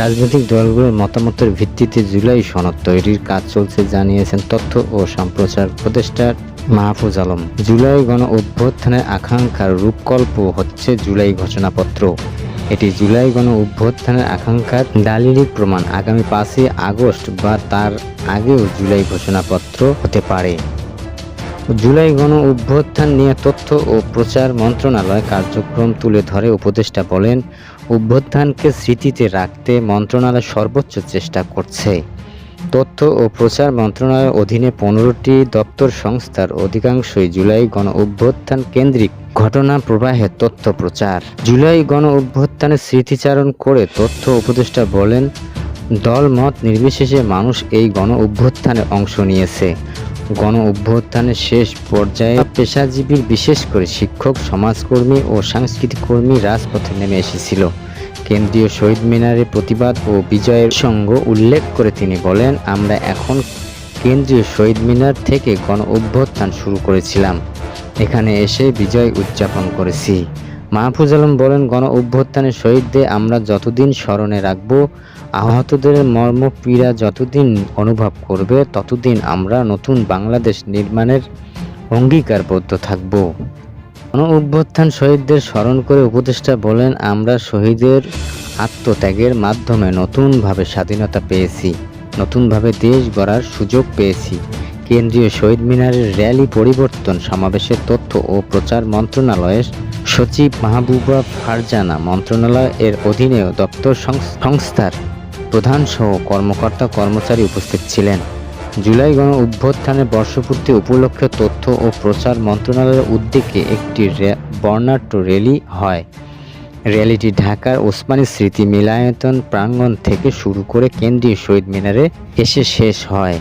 রাজনৈতিক দলগুলোর মতামতের ভিত্তিতে জুলাই সনদ তৈরির কাজ চলছে, জানিয়েছেন তথ্য ও সম্প্রচার উপদেষ্টা মাহফুজ আলম। জুলাই গণ অভ্যুত্থানের আকাঙ্ক্ষার রূপকল্প হচ্ছে জুলাই ঘোষণাপত্র। এটি জুলাই গণ অভ্যুত্থানের আকাঙ্ক্ষার দালিলিক প্রমাণ। আগামী পাঁচই আগস্ট বা তার আগেও জুলাই ঘোষণাপত্র হতে পারে। জুলাই গণ অভ্যুত্থান নিয়ে তথ্য ও প্রচার মন্ত্রণালয় কার্যক্রম তুলে ধরে উপদেষ্টা বলেন, অভ্যুত্থানকে স্মৃতিতে রাখতে মন্ত্রণালয় সর্বোচ্চ চেষ্টা করছে। তথ্য ও প্রচার মন্ত্রণালয়ের অধীনে পনেরোটি দপ্তর সংস্থার অধিকাংশই জুলাই গণ অভ্যুত্থান কেন্দ্রিক ঘটনা প্রবাহে তথ্য প্রচার। জুলাই গণ অভ্যুত্থানের স্মৃতিচারণ করে তথ্য উপদেষ্টা বলেন দল মত নির্বিশেষে মানুষ এই গণ অভ্যুত্থানে অংশ নিয়েছে। গণ অভ্যুত্থানের শেষ পর্যায়ে পেশাজীবীর বিশেষ করে শিক্ষক, সমাজকর্মী ও সাংস্কৃতিক কর্মী রাজপথে নেমে এসেছিল। কেন্দ্রীয় শহীদ মিনারে প্রতিবাদ ও বিজয়ের সঙ্গ উল্লেখ করে তিনি বলেন, আমরা এখন কেন্দ্রীয় শহীদ মিনার থেকে গণ অভ্যুত্থান শুরু করেছিলাম। এখানে এসে বিজয় উদযাপন করেছি। মাহফুজ আলম বলেন, গণ অভ্যুত্থানের শহীদদের আমরা যতদিন স্মরণে রাখব, আহতদের মর্ম পীড়া যতদিন অনুভব করবে, ততদিন আমরা নতুন বাংলাদেশ নির্মাণের অঙ্গীকারবদ্ধ থাকব। গণ অভ্যুত্থান শহীদদের স্মরণ করে উপদেষ্টা বলেন, আমরা শহীদের আত্মত্যাগের মাধ্যমে নতুনভাবে স্বাধীনতা পেয়েছি, নতুনভাবে দেশ গড়ার সুযোগ পেয়েছি। কেন্দ্রীয় শহীদ মিনারের র্যালি পরিবর্তন, সমাবেশের তথ্য ও প্রচার মন্ত্রণালয়ের সচিব মাহবুবা ফারজানা মন্ত্রণালয় এর অধীনেও দপ্তর সংস- সংস্থার প্রধান সহ কর্মকর্তা কর্মচারী উপস্থিত ছিলেন। জুলাই গণ অভ্যুত্থানের বর্ষপূর্তি উপলক্ষে তথ্য ও প্রচার মন্ত্রণালয়ের উদ্যোগে একটি বর্ণাঢ্য র্যালি হয়। র্যালিটি ঢাকার ওসমানী স্মৃতি মিলায়তন প্রাঙ্গণ থেকে শুরু করে কেন্দ্রীয় শহীদ মিনারে এসে শেষ হয়।